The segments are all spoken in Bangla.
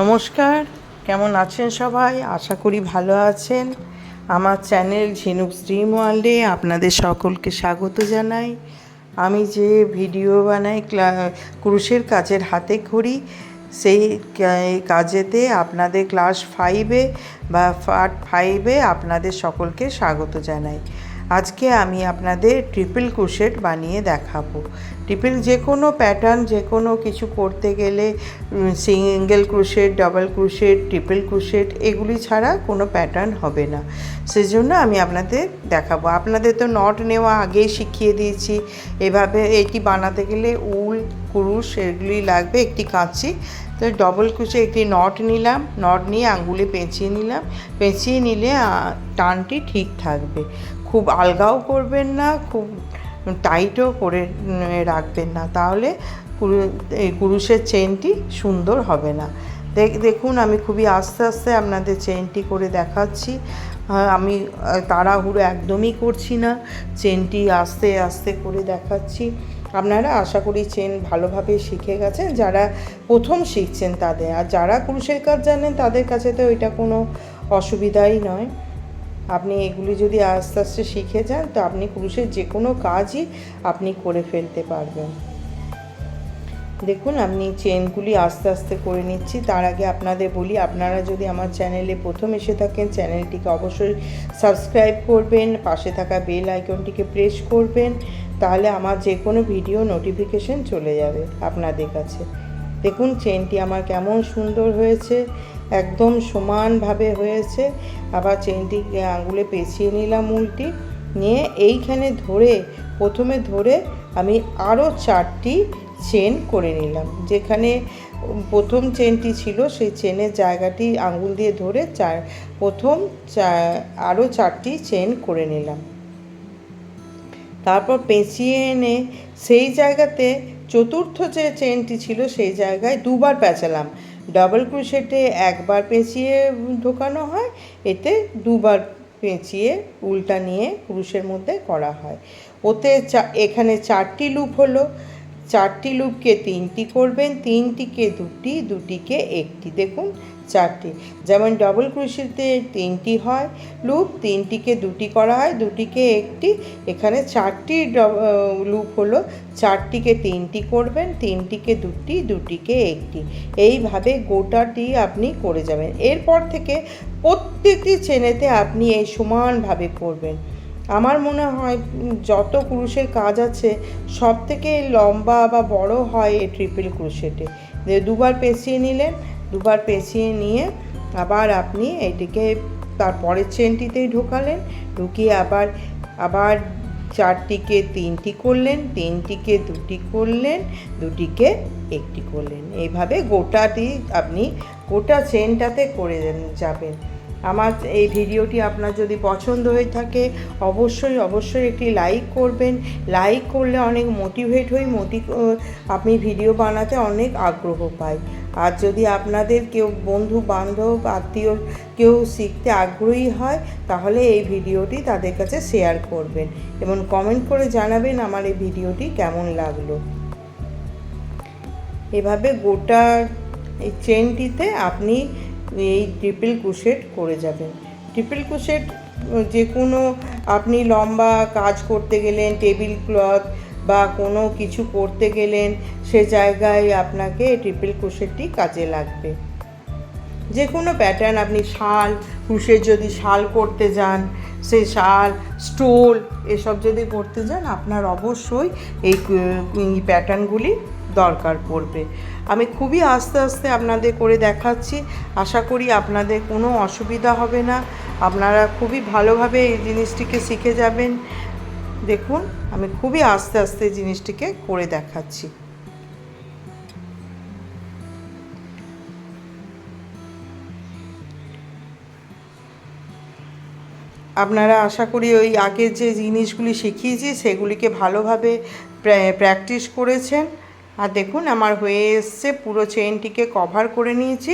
নমস্কার, কেমন আছেন সবাই? আশা করি ভালো আছেন। আমার চ্যানেল ঝিনুক স্ট্রিম ওয়ার্ল্ডে আপনাদের সকলকে স্বাগত জানাই। আমি যে ভিডিও বানাই ক্রুশের কাজের হাতে করি সেই কাজেতে আপনাদের ক্লাস ফাইভে বা পার্ট ফাইভে আপনাদের সকলকে স্বাগত জানাই। আজকে আমি আপনাদের ট্রিপল ক্রুশেট বানিয়ে দেখাবো। ট্রিপল যে কোনো প্যাটার্ন যে কোনো কিছু করতে গেলে single crochet double crochet triple crochet এগুলি ছাড়া কোনো প্যাটার্ন হবে না। সেজন্য আমি আপনাদের দেখাবো। আপনাদের তো নট নেওয়া আগেই শিখিয়ে দিয়েছি। এভাবে এটি বানাতে গেলে উল, কুরুশ এগুলি লাগবে একটি কাঁচি। তো ডবল কুচে একটি নট নিলাম। নট নিয়ে আঙ্গুলে পেঁচিয়ে নিলাম। পেঁচিয়ে নিলে টানটি ঠিক থাকবে। খুব আলগাও করবেন না, খুব টাইটও করে রাখবেন না। তাহলে কুরু- এই কুরুশের চেনটি সুন্দর হবে না। দেখ- দেখুন, আমি খুবই আস্তে আস্তে আপনাদের চেনটি করে দেখাচ্ছি। আমি তাড়াহুড়ো একদমই করছি না। চেনটি আস্তে আস্তে করে দেখাচ্ছি। আপনারা আশা করি চেন ভালোভাবে শিখে গেছেন। যারা প্রথম শিখছেন তাদের, আর যারা ক্রুশের কাজ জানেন তাদের কাছে তো এটা কোনো অসুবিধাই নয়। আপনি এগুলি যদি আস্তে আস্তে শিখে যান, তো আপনি ক্রুশের যে কোনো কাজই আপনি করে ফেলতে পারবেন। দেখুন, আমি চেনগুলি আস্তে আস্তে করে নিচ্ছি। তার আগে আপনাদের বলি, আপনারা যদি আমার চ্যানেলে প্রথম এসে থাকেন, চ্যানেলটিকে অবশ্যই সাবস্ক্রাইব করবেন, পাশে থাকা বেল আইকনটিকে প্রেস করবেন, তাহলে আমার যে কোনো ভিডিও নোটিফিকেশন চলে যাবে আপনাদের কাছে। দেখুন চেনটি আমার কেমন সুন্দর হয়েছে। একদম সমানভাবে হয়েছে। আবার চেনটি আঙুলে পেঁচিয়ে নিলাম উল্টি। নিয়ে এইখানে ধরে, প্রথমে ধরে আমি আরও চারটি চেন করে নিলাম। যেখানে প্রথম চেনটি ছিল, সেই চেনের জায়গাটি আঙুল দিয়ে ধরে চার, প্রথম আরও চারটি চেন করে নিলাম। তারপর পেঁচিয়ে এনে সেই জায়গাতে চতুর্থ যে চেনটি ছিল, সেই জায়গায় দুবার পেঁচালাম। ডাবল ক্রোশেটে একবার পেঁচিয়ে ঢোকানো হয়, এতে দুবার পেঁচিয়ে উল্টা নিয়ে ক্রুশের মধ্যে করা হয়। ওতে এখানে চারটি লুপ হলো। চারটি লুপকে তিনটি করবেন, তিনটিকে দুটি, দুটিকে একটি। দেখুন চারটি। যেমন ডবল ক্রুশিতে তিনটি হয় লুপ তিনটিকে দুটি করা হয়, দুটিকে একটি। এখানে চারটি লুপ হলো, চারটিকে তিনটি করবেন, তিনটিকে দুটি, দুটিকে একটি। এইভাবে গোটাটি আপনি করে যাবেন। এরপর থেকে প্রত্যেকটি চেনেতে আপনি এই সমানভাবে করবেন। আমার মনে হয় যত ক্রুশের কাজ আছে সব থেকে লম্বা বা বড় হয় এই ট্রিপল ক্রুশেটে দুবার পেঁচিয়ে নিলেন দুবার পেঁচিয়ে নিয়ে আবার আপনি এটিকে তার পরের চেনটিতেই ঢোকালেন, ঢুকিয়ে আবার আবার চারটিকে তিনটি করলেন, তিনটিকে দুটি করলেন, দুটিকে একটি করলেন। এইভাবে গোটাটি আপনি গোটা চেনটাতে করে যাবেন। আমার এই ভিডিওটি আপনার যদি পছন্দ হয়ে থাকে, অবশ্যই অবশ্যই একটি লাইক করবেন। লাইক করলে অনেক মোটিভেট হই মোটি আপনি ভিডিও বানাতে অনেক আগ্রহ পাই। আর যদি আপনাদের কেউ বন্ধু, বান্ধব, আত্মীয় কেউ শিখতে আগ্রহী হয়, তাহলে এই ভিডিওটি তাদের কাছে শেয়ার করবেন এবং কমেন্ট করে জানাবেন আমার এই ভিডিওটি কেমন লাগল। এভাবে গোটা এই চেনটিতে আপনি এই ট্রিপল ক্রুশেট করে যাবেন। ট্রিপল ক্রুশেট যে কোনো আপনি লম্বা কাজ করতে গেলেন টেবিল ক্লথ বা কোনো কিছু করতে গেলেন, সে জায়গায় আপনাকে ট্রিপল ক্রুশেটটি কাজে লাগবে। যে কোনো প্যাটার্ন আপনি শাল ক্রুশের যদি শাল করতে যান সেই শাল স্টোল এসব যদি করতে যান, আপনার অবশ্যই এই প্যাটার্নগুলি দরকার পড়বে। আমি খুবই আস্তে আস্তে আপনাদের করে দেখাচ্ছি। আশা করি আপনাদের কোনো অসুবিধা হবে না। আপনারা খুবই ভালোভাবে এই জিনিসটিকে শিখে যাবেন। দেখুন, আমি খুবই আস্তে আস্তে জিনিসটিকে করে দেখাচ্ছি। আপনারা আশা করি ওই আগের যে জিনিসগুলি শিখিয়েছি, সেগুলিকে ভালোভাবে প্র্যাকটিস করেছেন। আর দেখুন, আমার হয়ে এসছে পুরো চেনটিকে কভার করে নিয়েছি।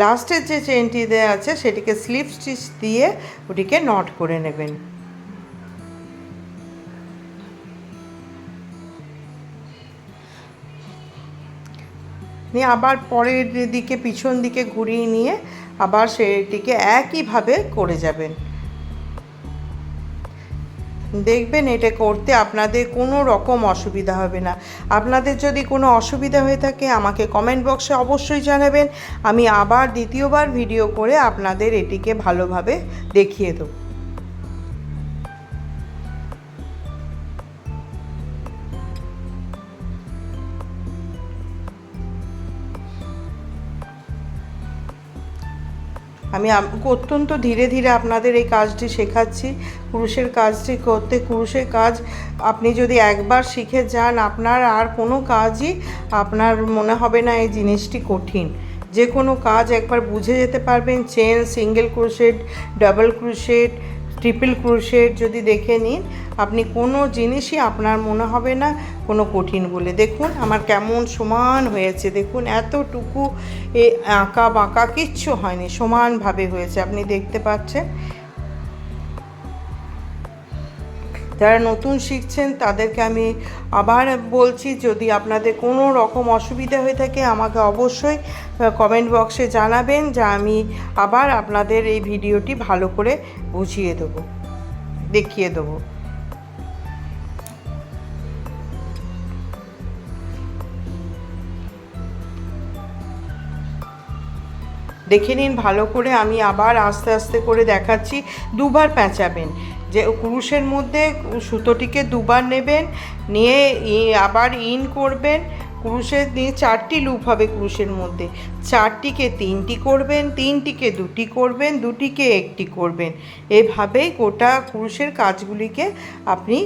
লাস্টের যে চেনটি দেওয়া আছে, সেটিকে স্লিপ স্টিচ দিয়ে ওটিকে নট করে নেবেন। নিয়ে আবার পরের দিকে, পিছন দিকে ঘুরিয়ে নিয়ে আবার সেটিকে একইভাবে করে যাবেন। দেখবেন এটা করতে আপনাদের কোনো রকম অসুবিধা হবে না। আপনাদের যদি কোনো অসুবিধা হয়ে থাকে, আমাকে কমেন্ট বক্সে অবশ্যই জানাবেন। আমি আবার দ্বিতীয়বার ভিডিও করে আপনাদের এটিকে ভালোভাবে দেখিয়ে দেবো। আমি অত্যন্ত ধীরে ধীরে আপনাদের এই কাজটি শেখাচ্ছি। কুরুষের কাজটি করতে কুরুষের কাজ আপনি যদি একবার শিখে যান, আপনার আর কোনো কাজই আপনার মনে হবে না এই জিনিসটি কঠিন। যে কোনো কাজ একবার বুঝে যেতে পারবেন। Chain, single crochet double crochet triple crochet যদি দেখে নিন, আপনি কোনো জিনিসই আপনার মনে হবে না, কোনো কঠিন বলে। দেখুন, আমার কেমন সমান হয়েছে। দেখুন, এতটুকু এ আঁকা বাঁকা কিচ্ছু হয়নি, সমানভাবে হয়েছে। আপনি দেখতে পাচ্ছেন যারা নতুন শিখছেন, তাদেরকে আমি আবার বলছি, যদি আপনাদের কোনো রকম অসুবিধা হয়ে থাকে, আমাকে অবশ্যই কমেন্ট বক্সে জানাবেন, যা আমি আবার আপনাদের এই ভিডিওটি ভালো করে বুঝিয়ে দেবো, দেখিয়ে দেবো। দেখে নিন, ভালো করে আমি আবার আস্তে আস্তে করে দেখাচ্ছি। দুবার পেঁচাবেন যে কুরুশের মধ্যে সুতোটিকে দুবার নেবেন, নিয়ে আবার ইন করবেন। কুরুশের দিয়ে চারটি লুপ হবে কুরুশের মধ্যে। চারটিকে তিনটি করবেন, তিনটিকে দুটি করবেন, দুটিকে একটি করবেন। এভাবেই গোটা কুরুশের কাজগুলিকে আপনি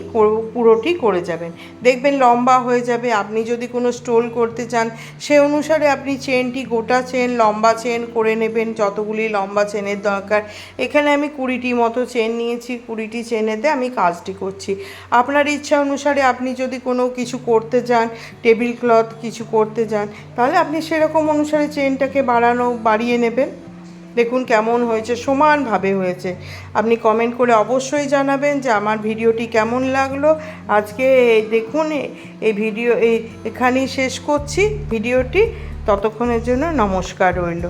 পুরোটি করে যাবেন। দেখবেন লম্বা হয়ে যাবে। আপনি যদি কোনো স্টোল করতে চান, সে অনুসারে আপনি চেনটি গোটা চেন, লম্বা চেন করে নেবেন, যতগুলি লম্বা চেনের দরকার। এখানে আমি কুড়িটি মতো চেন নিয়েছি, কুড়িটি চেনেতে আমি কাজটি করছি। আপনার ইচ্ছা অনুসারে আপনি যদি কোনো কিছু করতে যান টেবিল ক্লথ কিছু করতে যান তাহলে আপনি সেরকম অনুসারে চেনটাকে বাড়ানো, বাড়িয়ে নেবেন। দেখুন কেমন হয়েছে, সমানভাবে হয়েছে। আপনি কমেন্ট করে অবশ্যই জানাবেন যে আমার ভিডিওটি কেমন লাগল। আজকে দেখুন, এই ভিডিও, এই এখানেই শেষ করছি ভিডিওটি। ততক্ষণের জন্য নমস্কার রইল।